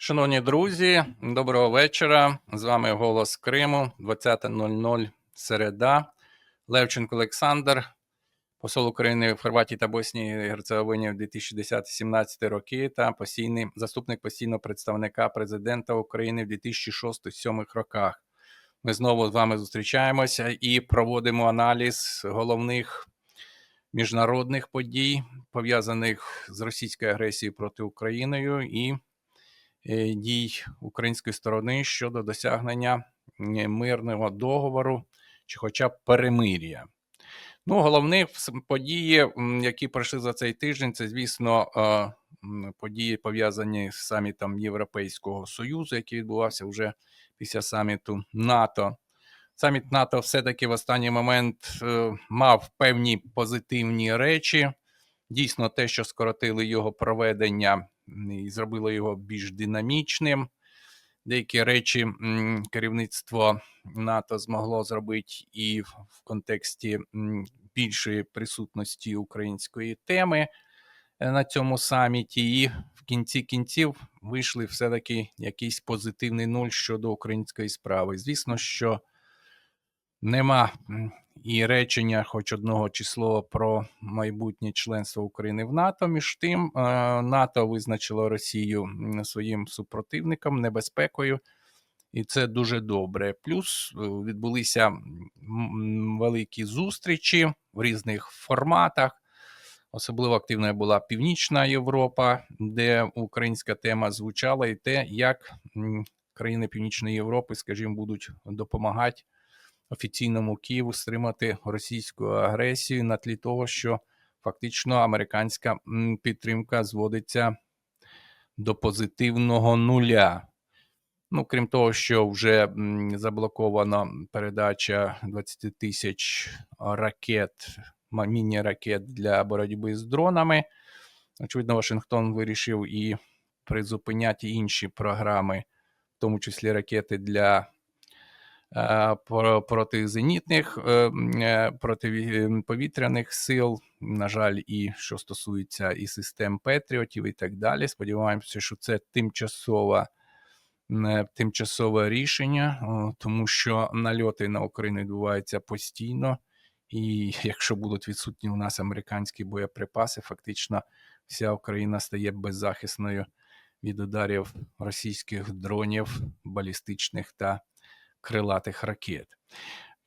Шановні друзі, доброго вечора. З вами Голос Криму, 20.00 середа. Левченко Олександр, посол України в Хорватії та Боснії і Герцеговині в 2010-17 роки та постійний заступник постійного представника президента України в 2006-2007 роках. Ми знову з вами зустрічаємося і проводимо аналіз головних міжнародних подій, пов'язаних з російською агресією проти Україною і дій української сторони щодо досягнення е, мирного договору чи хоча б перемир'я. Ну, головні події, які пройшли за цей тиждень, це, звісно, е, події пов'язані з самітом Європейського Союзу, який відбувався вже після саміту НАТО. Саміт НАТО все-таки в останній момент е, мав певні позитивні речі. Дійсно, те, що скоротили його проведення і зробило його більш динамічним. Деякі речі керівництво НАТО змогло зробити і в контексті більшої присутності української теми е, на цьому саміті, і в кінці кінців вийшли все-таки якийсь позитивний нуль щодо української справи. Звісно, що нема і речення, хоч одного число про майбутнє членство України в НАТО. Між тим, е, НАТО визначило Росію своїм супротивником, небезпекою. І це дуже добре. Плюс е, відбулися великі зустрічі в різних форматах. Особливо активною була Північна Європа, де українська тема звучала, і те, як країни Північної Європи, скажімо, будуть допомагати офіційному Києву стримати російську агресію на тлі того, що фактично американська підтримка зводиться до позитивного нуля. Ну, крім того, що вже заблокована передача 20 тисяч ракет, міні-ракет для боротьби з дронами. Очевидно, Вашингтон вирішив і призупиняти інші програми, в тому числі ракети для е, про- протизенітних, е, е, протиповітряних сил. На жаль, і що стосується і систем Петріотів, і так далі. Сподіваємося, що це тимчасова тимчасове рішення, тому що нальоти на Україну відбуваються постійно, і якщо будуть відсутні у нас американські боєприпаси, фактично вся Україна стає беззахисною від ударів російських дронів, балістичних та крилатих ракет.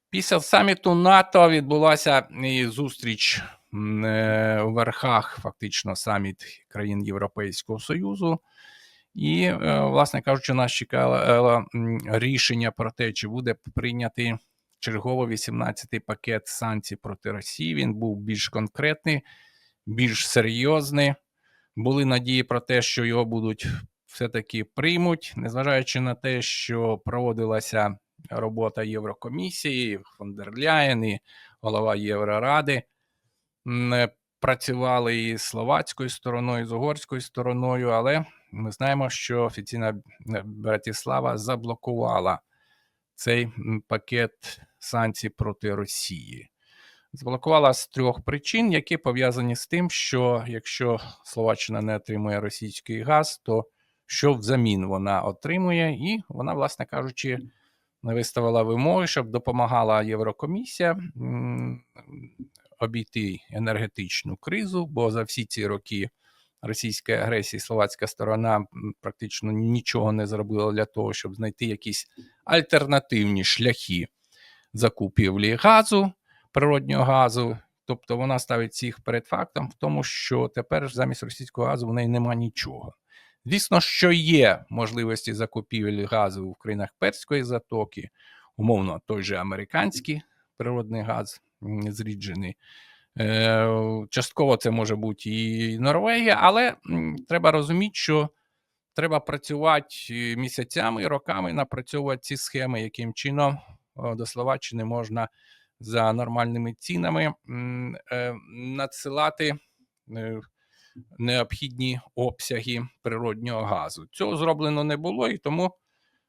Після саміту НАТО відбулася зустріч е, у верхах, фактично, саміт країн Європейського Союзу. І, е, власне кажучи, нас чекало рішення про те, чи буде прийнятий чергово 18-й пакет санкцій проти Росії. Він був більш конкретний, більш серйозний. Були надії про те, що його будуть все-таки приймуть, незважаючи на те, що проводилася робота Єврокомісії, фон дер Ляєн і голова Євроради. Працювали і словацькою стороною, і з угорською стороною, але ми знаємо, що офіційна е, Братислава заблокувала цей пакет санкцій проти Росії. Заблокувала з трьох причин, які пов'язані з тим, що якщо Словаччина не отримує російський газ, то що взамін вона отримує, і вона, власне кажучи, виставила вимоги, щоб допомагала Єврокомісія обійти енергетичну кризу, бо за всі ці роки російської агресії словацька сторона практично нічого не зробила для того, щоб знайти якісь альтернативні шляхи закупівлі газу, природнього газу. Тобто вона ставить всіх перед фактом в тому, що тепер замість російського газу в неї нема нічого. Звісно, що є можливості закупівлі газу в країнах Перської затоки, умовно, той же американський природний газ зріджений. Е, Частково це може бути і Норвегія, але треба розуміти, що треба працювати е, місяцями і роками, напрацьовувати ці схеми, яким чином до Словаччини можна за нормальними цінами е, надсилати необхідні обсяги природнього газу. Цього зроблено не було, і тому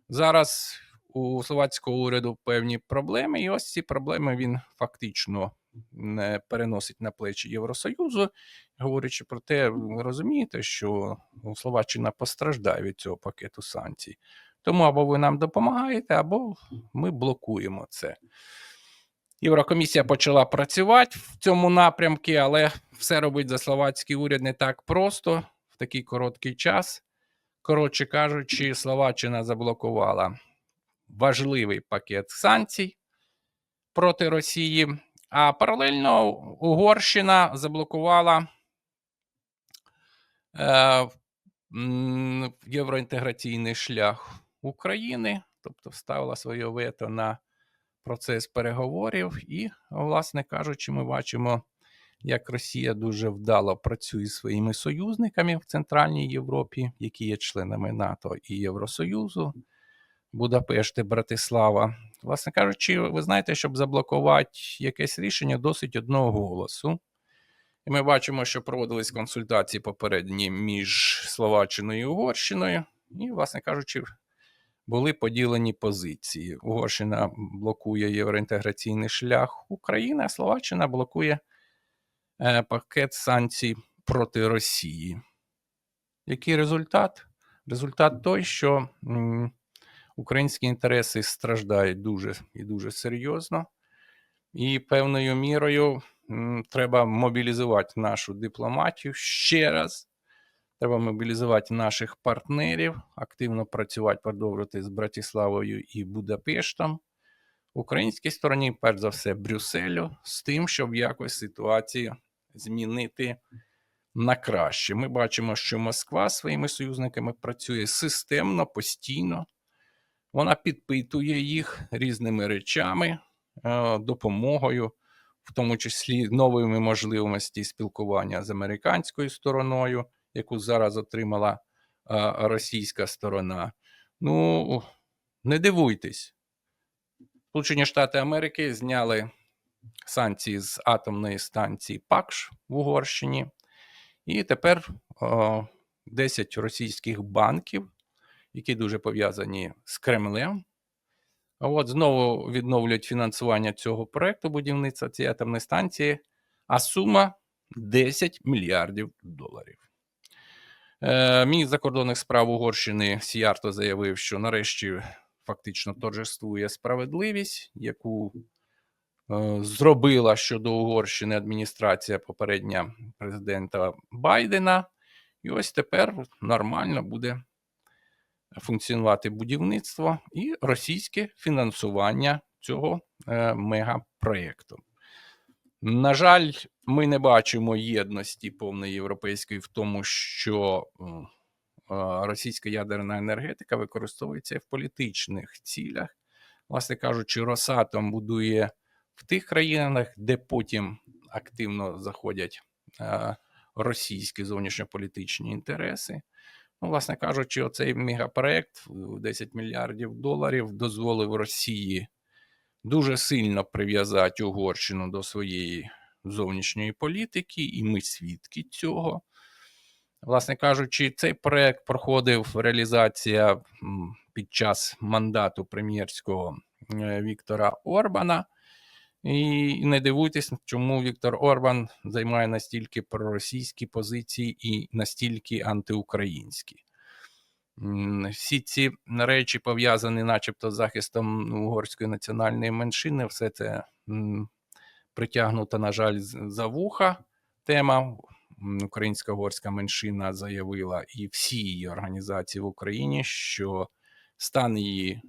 зараз у словацького уряду певні проблеми, і ось ці проблеми він фактично не переносить на плечі Євросоюзу. говорячи про те, ви розумієте, що Словаччина постраждає від цього пакету санкцій. Тому або ви нам допомагаєте, або ми блокуємо це. Єврокомісія почала працювати в цьому напрямку, але все робить за словацький уряд не так просто в такий короткий час. Коротше кажучи, Словаччина заблокувала важливий пакет санкцій проти Росії, а паралельно Угорщина заблокувала е, євроінтеграційний шлях України, тобто вставила своє вето на процес переговорів, і, власне кажучи, ми бачимо, як Росія дуже вдало працює зі своїми союзниками в Центральній Європі, які є членами НАТО і Євросоюзу, Будапешт і Братислава. Власне кажучи, ви знаєте, щоб заблокувати якесь рішення, досить одного голосу. І ми бачимо, що проводились консультації попередні між Словаччиною і Угорщиною, і, власне кажучи, були поділені позиції. Угорщина блокує євроінтеграційний шлях України, а Словаччина блокує е, пакет санкцій проти Росії. Який результат? Результат той, що українські інтереси страждають дуже і дуже серйозно, і певною мірою треба мобілізувати нашу дипломатію ще раз. Треба мобілізувати наших партнерів, активно працювати, продовжувати з Братиславою і Будапештом. Українській стороні, перш за все, Брюсселю, з тим, щоб якось ситуацію змінити на краще. Ми бачимо, що Москва своїми союзниками працює системно, постійно. Вона підпитує їх різними речами, е, допомогою, в тому числі новими можливостями спілкування з американською стороною, яку зараз отримала е, російська сторона. Ну, не дивуйтесь. Сполучені Штати Америки зняли санкції з атомної станції ПАКШ в Угорщині, і тепер о, 10 російських банків, які дуже пов'язані з Кремлем, от знову відновлюють фінансування цього проекту будівництва цієї атомної станції, а сума 10 мільярдів доларів. Е, Міністр закордонних справ Угорщини Сіярто заявив, що нарешті фактично торжествує справедливість, яку е, зробила щодо Угорщини адміністрація попередня президента Байдена. І ось тепер нормально буде функціонувати будівництво і російське фінансування цього е, мегапроєкту. На жаль, ми не бачимо єдності повної європейської в тому, що е, російська ядерна енергетика використовується в політичних цілях. Власне кажучи, Росатом будує в тих країнах, де потім активно заходять е, російські зовнішньополітичні інтереси. Ну, власне кажучи, оцей мегапроект в 10 мільярдів доларів дозволив Росії дуже сильно прив'язати Угорщину до своєї зовнішньої політики, і ми свідки цього. Власне кажучи, цей проект проходив реалізація під час мандату прем'єрського е, Віктора Орбана. І не дивуйтесь, чому Віктор Орбан займає настільки проросійські позиції і настільки антиукраїнські. Всі ці речі пов'язані, начебто, з захистом угорської національної меншини, все це притягнуто, на жаль, за вуха тема. Українська угорська меншина заявила і всі її організації в Україні, що стан її е,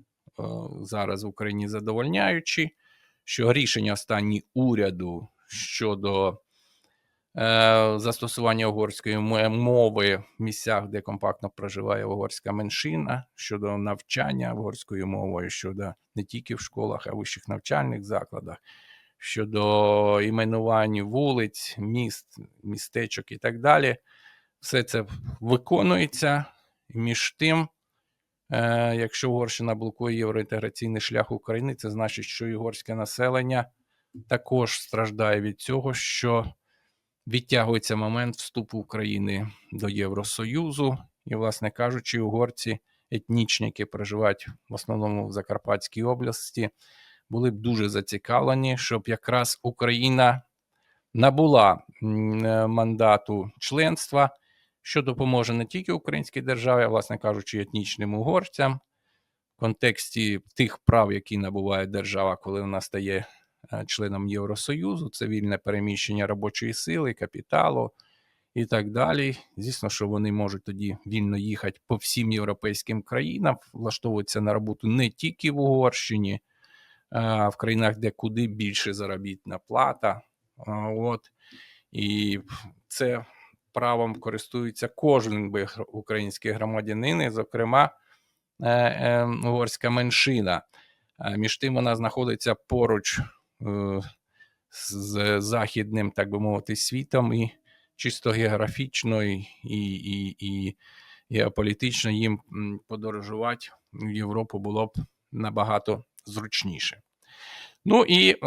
зараз в Україні задовольняючий, що рішення останні уряду щодо застосування угорської мови в місцях, де компактно проживає угорська меншина, щодо навчання угорською мовою, щодо не тільки в школах, а й вищих навчальних закладах, щодо іменувань вулиць, міст, містечок і так далі. Все це виконується. Між тим, е, якщо Угорщина блокує євроінтеграційний шлях України, це значить, що угорське населення також страждає від цього, що відтягується момент вступу України до Євросоюзу. І, власне кажучи, угорці етнічні, які проживають в основному в Закарпатській області, були б дуже зацікавлені, щоб якраз Україна набула е, мандату членства, що допоможе не тільки українській державі, а, власне кажучи, етнічним угорцям в контексті тих прав, які набуває держава, коли вона стає членом Євросоюзу, це вільне переміщення робочої сили, капіталу і так далі. Звісно, що вони можуть тоді вільно їхати по всім європейським країнам, влаштовуватися на роботу не тільки в Угорщині, а в країнах, де куди більше заробітна плата. От. І це правом користується кожен український громадянин, і, зокрема, е, е, угорська меншина. Е, Між тим вона знаходиться поруч е, з західним, так би мовити, світом, і чисто географічно і, і, і, і геополітично їм подорожувати в Європу було б набагато зручніше. Ну і е,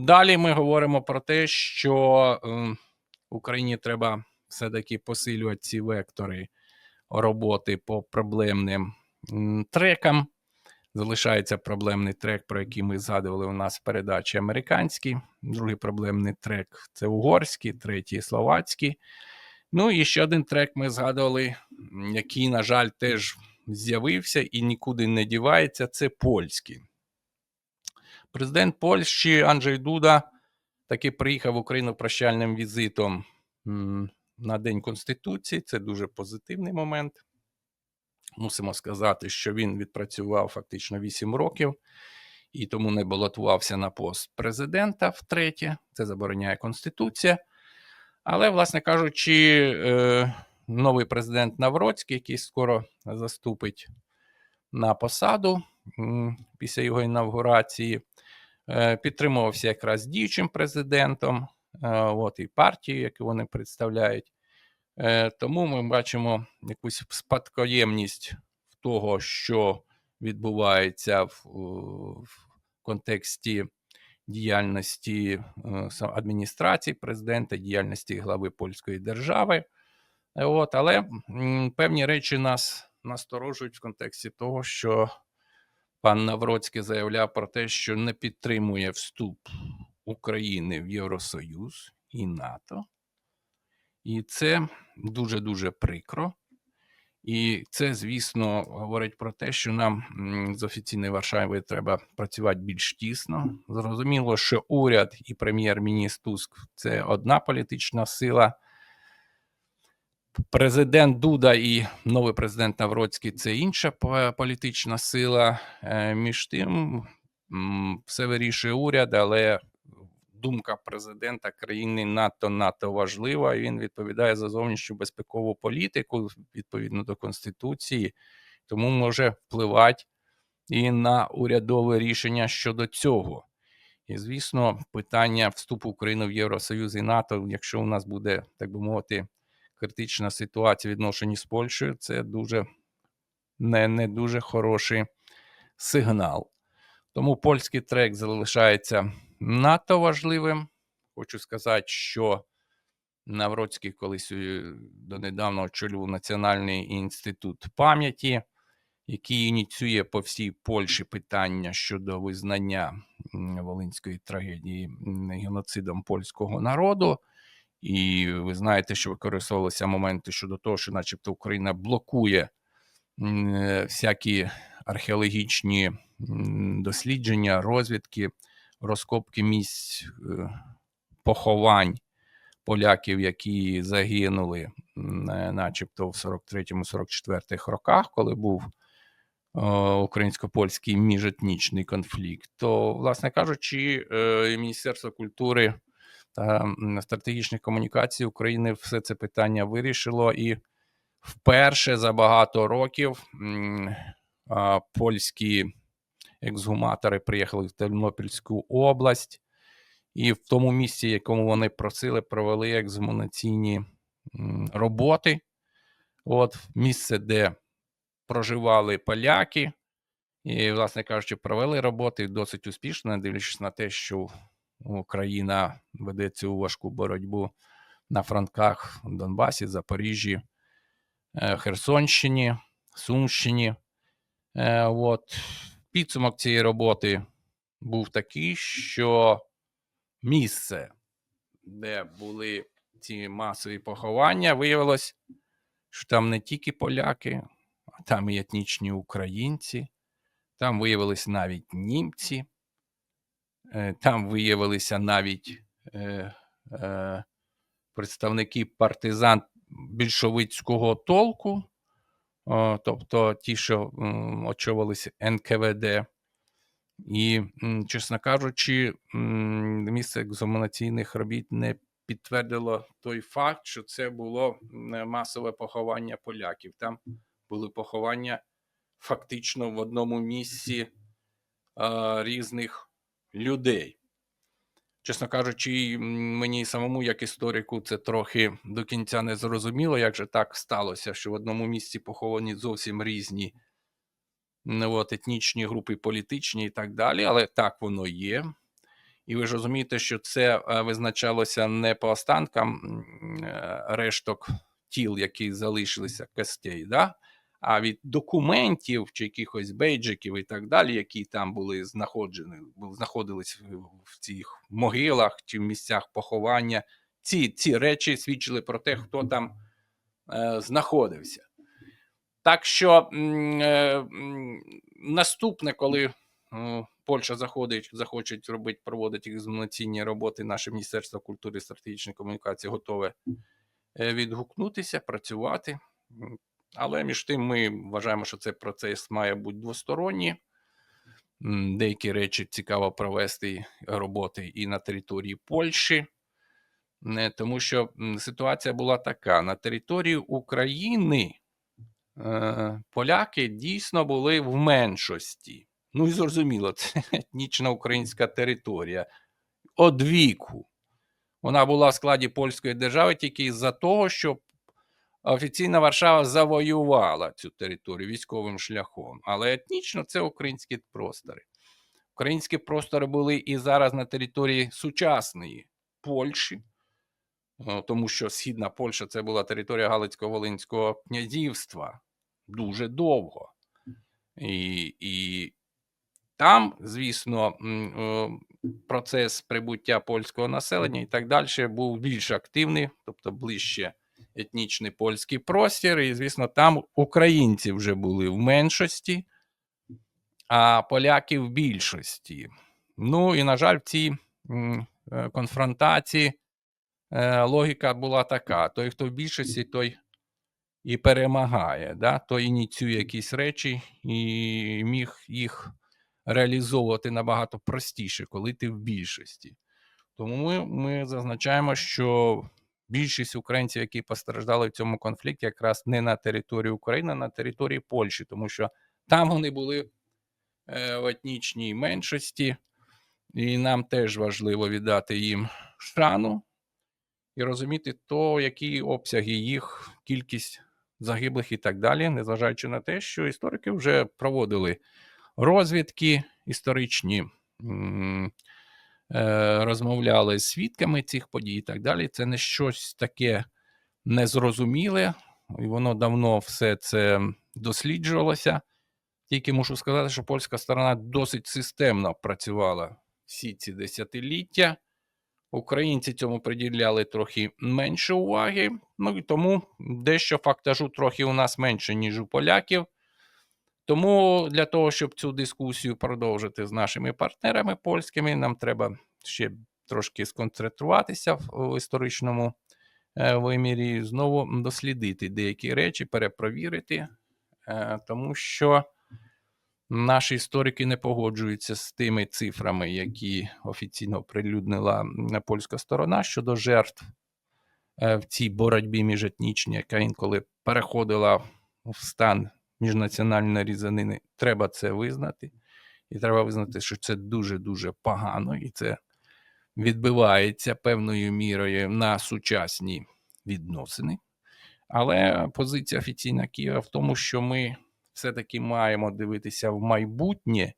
далі ми говоримо про те, що е, Україні треба все-таки посилювати ці вектори роботи по проблемним трекам. Залишається проблемний трек, про який ми згадували у нас в передачі американський. Другий проблемний трек це угорський, третій словацький. Ну і ще один трек ми згадували, який, на жаль, теж з'явився і нікуди не дівається. Це польський. Президент Польщі Анджей Дуда таки приїхав в Україну прощальним візитом на День Конституції. Це дуже позитивний момент. Мусимо сказати, що він відпрацював фактично 8 років і тому не балотувався на пост президента втретє. Це забороняє Конституція. Але, власне кажучи, е, новий президент Навроцький, який скоро заступить на посаду після його інавгурації, е, підтримувався якраз діючим президентом, е, от і партію, яку вони представляють. Е, Тому ми бачимо якусь спадкоємність того, що відбувається в, в контексті діяльності е, адміністрації президента, діяльності глави польської держави. Е, От, але певні речі нас насторожують в контексті того, що пан Навроцький заявляв про те, що не підтримує вступ України в Євросоюз і НАТО. І це дуже-дуже прикро. І це, звісно, говорить про те, що нам з офіційної Варшави треба працювати більш тісно. Зрозуміло, що уряд і прем'єр-міністр Туск це одна політична сила. Президент Дуда і новий президент Навроцький це інша політична сила. Е, Між тим, все вирішує уряд, але думка президента країни надто надто важлива. Він відповідає за зовнішню безпекову політику відповідно до конституції, тому може впливати і на урядове рішення щодо цього. І звісно, питання вступу України в Євросоюз і НАТО, якщо у нас буде, так би мовити, критична ситуація в відношенні з Польщею, це дуже не, не дуже хороший сигнал. Тому польський трек залишається надто важливим. Хочу сказати, що Навроцький колись е, донедавна очолював Національний інститут пам'яті, який ініціює по всій Польщі питання щодо визнання волинської трагедії геноцидом польського народу. І ви знаєте, що використовувалися моменти щодо того, що, начебто, Україна блокує е, всякі археологічні дослідження, розвідки, розкопки місць е, поховань поляків, які загинули, начебто в 43-44 роках, коли був е, українсько-польський міжетнічний конфлікт, то, власне кажучи, е, Міністерство культури та стратегічних комунікацій України все це питання вирішило і вперше за багато років польські ексгуматори приїхали в Тернопільську область, і в тому місці, якому вони просили, провели ексгумаційні м, роботи. От місце, де проживали поляки, і, власне кажучи, провели роботи досить успішно, дивлячись на те, що Україна веде цю важку боротьбу на фронтках в Донбасі, Запоріжжі, е, Херсонщині, Сумщині. Е, От. Підсумок цієї роботи був такий, що місце, де були ці масові поховання, виявилось, що там не тільки поляки, а там і етнічні українці, там виявились навіть німці, е, там виявилися навіть е, е, представники партизан більшовицького толку, тобто ті, що м, очолились НКВД. І, чесно кажучи, місце екзаменаційних робіт не підтвердило той факт, що це було масове поховання поляків. Там були поховання фактично в одному місці різних людей. Чесно кажучи, мені самому, як історику, це трохи до кінця не зрозуміло, як же так сталося, що в одному місці поховані зовсім різні ну, от, етнічні групи, політичні і так далі, але так воно є. І ви ж розумієте, що це е, визначалося не по останкам е, решток тіл, які залишилися костей, да? А від документів чи якихось бейджиків і так далі, які там були знаходжені, знаходились в, цих могилах чи в місцях поховання. Ці, ці речі свідчили про те, хто там е, знаходився. Так що е, наступне, коли е, Польща заходить, захоче робити, проводити екзаменаційні роботи, наше Міністерство культури і стратегічної комунікації готове е, відгукнутися, працювати. Але між тим ми вважаємо, що цей процес має бути двосторонній. Деякі речі цікаво провести роботи і на території Польщі, тому що ситуація була така: на території України е, поляки дійсно були в меншості. Ну і зрозуміло, це етнічна українська територія. Одвіку. Вона була в складі польської держави тільки із-за того, що офіційна Варшава завоювала цю територію військовим шляхом. Але етнічно це українські простори. Українські простори були і зараз на території сучасної Польщі, е, тому що Східна Польща це була територія Галицько-Волинського князівства дуже довго. І, і там, звісно, е, процес прибуття польського населення і так далі був більш активний, тобто ближче етнічний польський простір. І, звісно, там українці вже були в меншості, а поляки в більшості. Ну і, на жаль, в цій е, конфронтації е, логіка була така: той, хто в більшості, той і перемагає, да? той ініціює якісь речі і міг їх реалізовувати набагато простіше, коли ти в більшості. Тому ми, ми зазначаємо, що більшість українців, які постраждали в цьому конфлікті, якраз не на території України, а на території Польщі, тому що там вони були е, в етнічній меншості, і нам теж важливо віддати їм шану і розуміти то, які обсяги їх, кількість загиблих і так далі, незважаючи на те, що історики вже проводили розвідки історичні, розмовляли з свідками цих подій і так далі. Це не щось таке незрозуміле, і воно давно все це досліджувалося. Тільки мушу сказати, що польська сторона досить системно працювала всі ці десятиліття. Українці цьому приділяли трохи менше уваги, ну і тому дещо фактажу трохи у нас менше, ніж у поляків. Тому для того, щоб цю дискусію продовжити з нашими партнерами польськими, нам треба ще трошки сконцентруватися в, історичному е, вимірі, знову дослідити деякі речі, перепровірити, е, тому що наші історики не погоджуються з тими цифрами, які офіційно оприлюднила польська сторона щодо жертв е, в цій боротьбі міжетнічній, яка інколи переходила в стан міжнаціональної різанини. Треба це визнати. І треба визнати, що це дуже-дуже погано, і це відбивається певною мірою на сучасні відносини. Але позиція офіційна Києва в тому, що ми все-таки маємо дивитися в майбутнє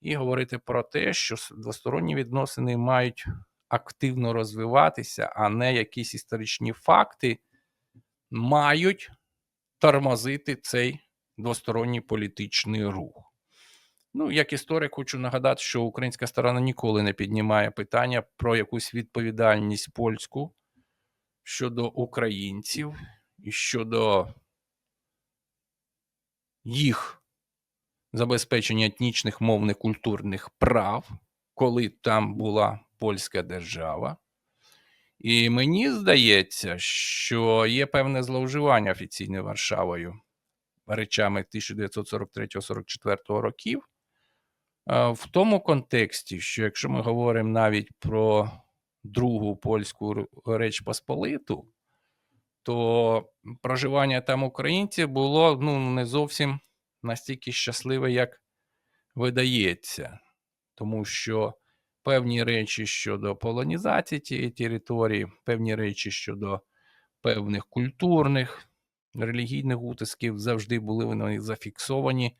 і говорити про те, що двосторонні відносини мають активно розвиватися, а не якісь історичні факти мають тормозити цей двосторонній політичний рух. Ну, як історик, хочу нагадати, що українська сторона ніколи не піднімає питання про якусь відповідальність польську щодо українців і щодо їх забезпечення етнічних, мовних, культурних прав, коли там була польська держава. І мені здається, що є певне зловживання офіційною Варшавою речами 1943-44 років. е, В тому контексті, що якщо ми говоримо навіть про Другу польську Реч Посполиту, то проживання там українців було ну, не зовсім настільки щасливе, як видається. Тому що певні речі щодо полонізації тієї території, певні речі щодо певних культурних, релігійних утисків завжди були вони зафіксовані,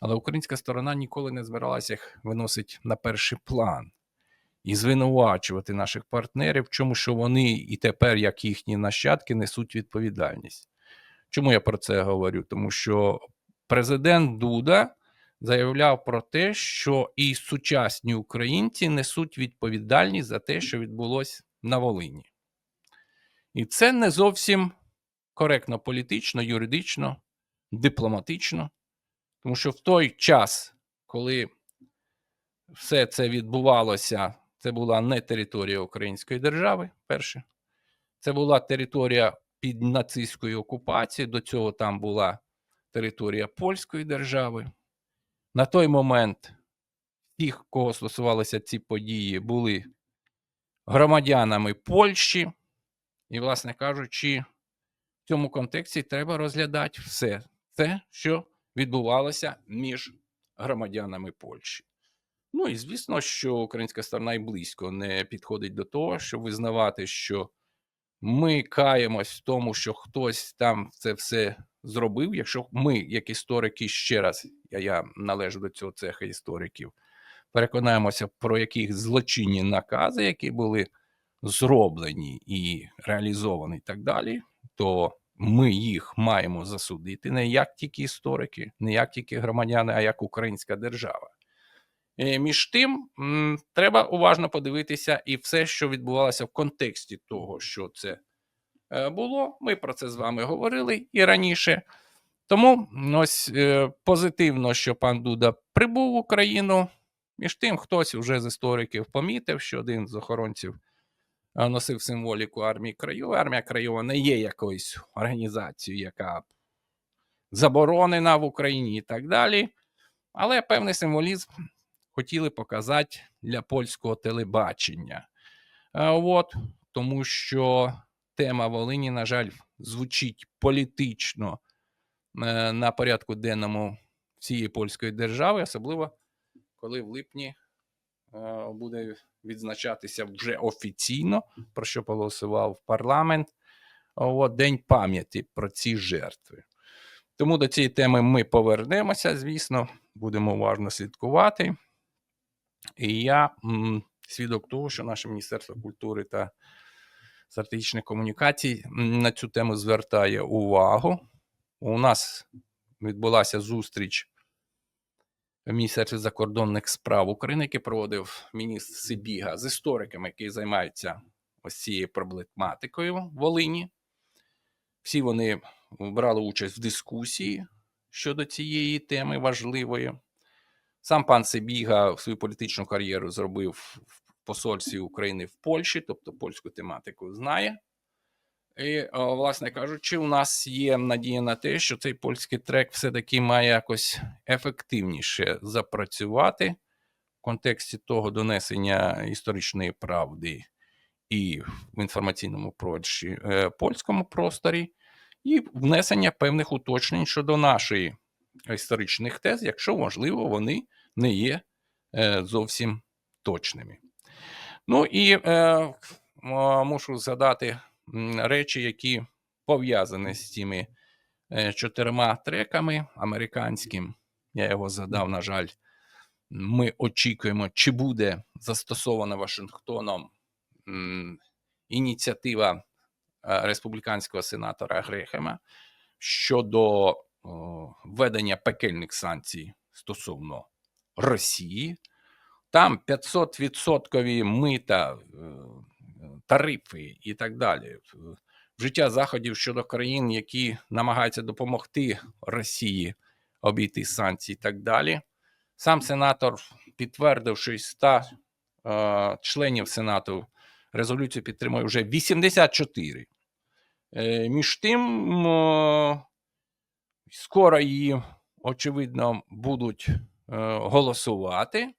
але українська сторона ніколи не збиралася їх виносити на перший план і звинувачувати наших партнерів, в чому що вони і тепер, як їхні нащадки, несуть відповідальність. Чому я про це говорю? Тому що президент Дуда заявляв про те, що і сучасні українці несуть відповідальність за те, що відбулося на Волині. І це не зовсім коректно політично, юридично, дипломатично, тому що в той час, коли все це відбувалося, це була не територія Української держави, перше. Це була територія під нацистською окупацією. До цього там була територія Польської держави. На той момент тих, кого стосувалися ці події, були громадянами Польщі. І, власне кажучи, в цьому контексті треба розглядати все це, що відбувалося між громадянами Польщі. Ну і звісно, що українська сторона і близько не підходить до того, щоб визнавати, що ми каємось в тому, що хтось там це все зробив. Якщо ми, як історики, ще раз, я, я належу до цього цеха істориків, переконаємося про яких злочинні накази, які були зроблені і реалізовані, і так далі, то ми їх маємо засудити не як тільки історики, не як тільки громадяни, а як українська держава. Е, Між тим, треба уважно подивитися і все, що відбувалося в контексті того, що це е, було. Ми про це з вами говорили і раніше. Тому ось е, позитивно, що пан Дуда прибув в Україну. Між тим, хтось вже з істориків помітив, що один з охоронців носив символіку армії Краєва. Армія Краєва не є якоюсь організацією, яка заборонена в Україні і так далі. Але певний символізм хотіли показати для польського телебачення. Е, От, тому що тема Волині, на жаль, звучить політично е, на порядку денному всієї польської держави, особливо коли в липні е, буде відзначатися вже офіційно, про що проголосував парламент, от, День пам'яті про ці жертви. Тому до цієї теми ми повернемося, звісно, будемо уважно слідкувати. І я м, свідок того, що наше Міністерство культури та стратегічних комунікацій на цю тему звертає увагу. У нас відбулася зустріч Міністерстві закордонних справ України, який проводив міністр Сибіга з істориками, які займаються ось цією проблематикою в Волині. Всі вони брали участь в дискусії щодо цієї теми важливої. Сам пан Сибіга свою політичну кар'єру зробив в посольстві України в Польщі, тобто польську тематику знає. І, о, власне кажучи, у нас є надія на те, що цей польський трек все-таки має якось ефективніше запрацювати в контексті того донесення історичної правди і в інформаційному просторі, е, польському просторі, і внесення певних уточнень щодо нашої історичних тез, якщо можливо, вони не є е, зовсім точними. Ну і е, мушу згадати речі, які пов'язані з цими е, чотирма треками американським. Я його згадав, на жаль. Ми очікуємо, чи буде застосована Вашингтоном ініціатива е, республіканського сенатора Грехема щодо введення пекельних санкцій стосовно Росії. Там 500% мита, е, тарифи і так далі. Вжиття заходів щодо країн, які намагаються допомогти Росії обійти санкції і так далі. Сам сенатор підтвердив, що із 100 е, членів Сенату резолюцію підтримує вже 84. Е, між тим, е, скоро її, очевидно, будуть е, голосувати.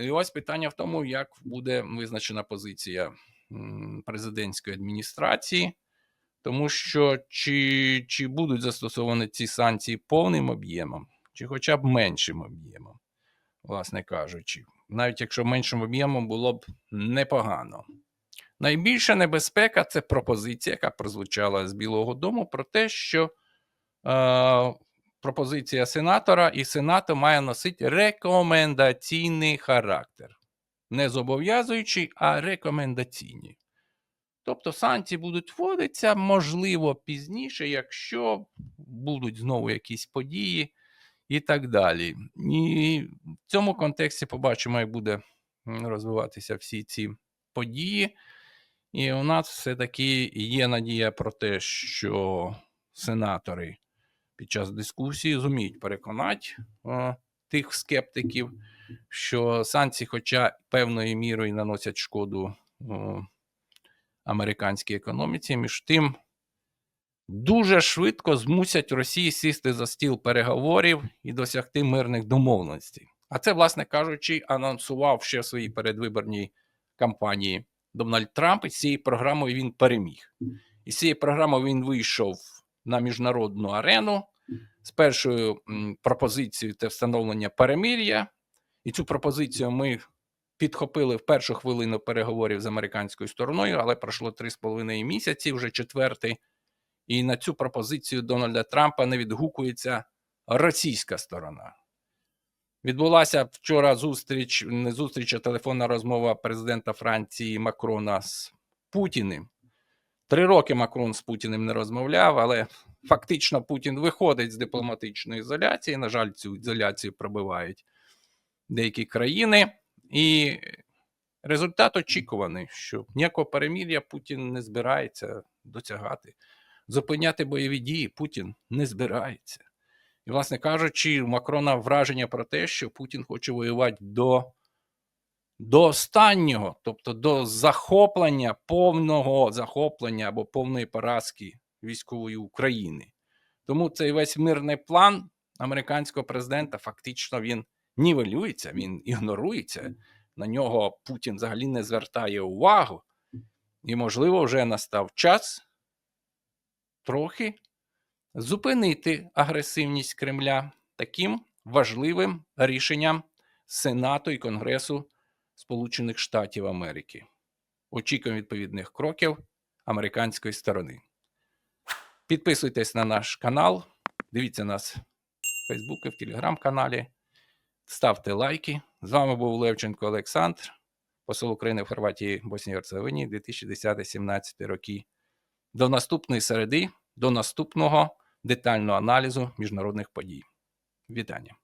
І ось питання в тому, як буде визначена позиція президентської адміністрації, тому що чи, чи будуть застосовані ці санкції повним об'ємом, чи хоча б меншим об'ємом, власне кажучи. Навіть якщо меншим об'ємом було б непогано. Найбільша небезпека це пропозиція, яка прозвучала з Білого Дому, про те, що е, пропозиція сенатора і Сенату має носити рекомендаційний характер. Не зобов'язуючий, а рекомендаційний. Тобто санкції будуть вводитися, можливо, пізніше, якщо будуть знову якісь події і так далі. І в цьому контексті побачимо, як буде розвиватися всі ці події. І у нас все-таки є надія про те, що сенатори під час дискусії зуміють переконати е, тих скептиків, що санкції, хоча певною мірою наносять шкоду е, американській економіці, між тим дуже швидко змусять Росії сісти за стіл переговорів і досягти мирних домовленостей. А це, власне кажучи, анонсував ще в своїй передвиборній кампанії Дональд Трамп, і з цією програмою він переміг. І з цією програмою він вийшов на міжнародну арену з першою пропозицією це встановлення перемир'я. І цю пропозицію ми підхопили в першу хвилину переговорів з американською стороною, але пройшло 3,5 місяці, вже четвертий. І на цю пропозицію Дональда Трампа не відгукується російська сторона. Відбулася вчора зустріч, не зустріч, а телефонна розмова президента Франції Макрона з Путіним. Три роки Макрон з Путіним не розмовляв, але фактично Путін виходить з дипломатичної ізоляції. На жаль, цю ізоляцію пробивають деякі країни. І результат очікуваний, що ніякого перемір'я Путін не збирається досягати. Зупиняти бойові дії Путін не збирається. І, власне кажучи, у Макрона враження про те, що Путін хоче воювати до, до останнього, тобто до захоплення, повного захоплення або повної поразки військової України. Тому цей весь мирний план американського президента фактично він нівелюється, він ігнорується. На нього Путін взагалі не звертає увагу. І, можливо, вже настав час трохи зупинити агресивність Кремля таким важливим рішенням Сенату і Конгресу Сполучених Штатів Америки. Очікуємо відповідних кроків американської сторони. Підписуйтесь на наш канал, дивіться нас в Фейсбуці, в телеграм-каналі, ставте лайки. З вами був Левченко Олександр, посол України в Хорватії Боснії Герцеговині 2010-17 роки. До наступної середи, до наступного детального аналізу міжнародних подій. Вітання!